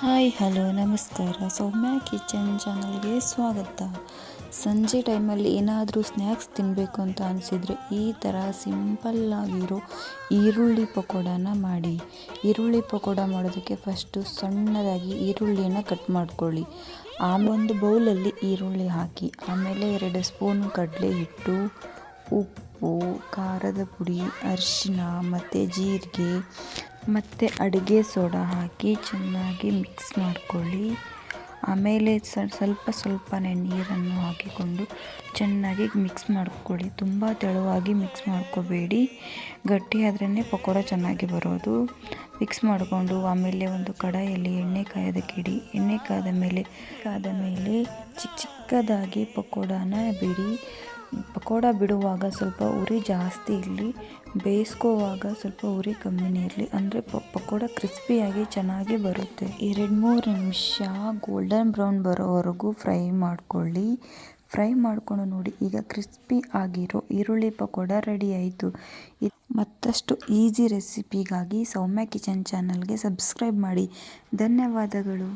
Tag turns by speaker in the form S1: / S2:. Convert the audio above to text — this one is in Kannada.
S1: ಹಾಯ್, ಹಲೋ, ನಮಸ್ಕಾರ. ಸೌಮ್ಯ ಕಿಚನ್ ಚಾನಲ್ಗೆ ಸ್ವಾಗತ. ಸಂಜೆ ಟೈಮಲ್ಲಿ ಏನಾದರೂ ಸ್ನ್ಯಾಕ್ಸ್ ತಿನ್ನಬೇಕು ಅಂತ ಅನಿಸಿದರೆ ಈ ಥರ ಸಿಂಪಲ್ಲಾಗಿರೋ ಈರುಳ್ಳಿ ಪಕೋಡನ ಮಾಡಿ. ಈರುಳ್ಳಿ ಪಕೋಡ ಮಾಡೋದಕ್ಕೆ ಫಸ್ಟು ಸಣ್ಣದಾಗಿ ಈರುಳ್ಳಿಯನ್ನು ಕಟ್ ಮಾಡ್ಕೊಳ್ಳಿ. ಆ ಒಂದು ಬೌಲಲ್ಲಿ ಈರುಳ್ಳಿ ಹಾಕಿ, ಆಮೇಲೆ ಎರಡು ಸ್ಪೂನು ಕಡಲೆ ಹಿಟ್ಟು, ಉಪ್ಪು, ಖಾರದ ಪುಡಿ ಅರಿಶಿನ ಮತ್ತು ಜೀರಿಗೆ ಮತ್ತು ಅಡುಗೆ ಸೋಡಾ ಹಾಕಿ ಚೆನ್ನಾಗಿ ಮಿಕ್ಸ್ ಮಾಡ್ಕೊಳ್ಳಿ. ಆಮೇಲೆ ಸ್ವಲ್ಪ ಸ್ವಲ್ಪನೇ ನೀರನ್ನು ಹಾಕಿಕೊಂಡು ಚೆನ್ನಾಗಿ ಮಿಕ್ಸ್ ಮಾಡ್ಕೊಳ್ಳಿ. ತುಂಬ ತೆಳುವಾಗಿ ಮಿಕ್ಸ್ ಮಾಡ್ಕೋಬೇಡಿ. ಗಟ್ಟಿ ಆದ್ರೇ ಪಕೋಡ ಚೆನ್ನಾಗಿ ಬರೋದು. ಮಿಕ್ಸ್ ಮಾಡಿಕೊಂಡು ಆಮೇಲೆ ಒಂದು ಕಡಾಯಲ್ಲಿ ಎಣ್ಣೆ ಕಾಯೋದಕ್ಕಿಡಿ ಎಣ್ಣೆ ಕಾದ ಮೇಲೆ ಕಾದ ಮೇಲೆ ಚಿಕ್ಕ ಚಿಕ್ಕದಾಗಿ ಪಕೋಡಾನ ಬಿಡಿ. ಪಕೋಡ ಬಿಡುವಾಗ ಸ್ವಲ್ಪ ಉರಿ ಜಾಸ್ತಿ ಇರಲಿ, ಬೇಯಿಸ್ಕೋವಾಗ ಸ್ವಲ್ಪ ಉರಿ ಕಮ್ಮಿನೇ ಇರಲಿ. ಅಂದರೆ ಪಕೋಡ ಕ್ರಿಸ್ಪಿಯಾಗಿ ಚೆನ್ನಾಗಿ ಬರುತ್ತೆ. ಎರಡು ಮೂರು ನಿಮಿಷ ಗೋಲ್ಡನ್ ಬ್ರೌನ್ ಬರೋವರೆಗೂ ಫ್ರೈ ಮಾಡ್ಕೊಳ್ಳಿ. ಫ್ರೈ ಮಾಡ್ಕೊಂಡು ನೋಡಿ, ಈಗ ಕ್ರಿಸ್ಪಿ ಆಗಿರೋ ಈರುಳ್ಳಿ ಪಕೋಡ ರೆಡಿ ಆಯಿತು. ಮತ್ತಷ್ಟು ಈಸಿ ರೆಸಿಪಿಗಾಗಿ ಸೌಮ್ಯ ಕಿಚನ್ ಚಾನಲ್ಗೆ ಸಬ್ಸ್ಕ್ರೈಬ್ ಮಾಡಿ. ಧನ್ಯವಾದಗಳು.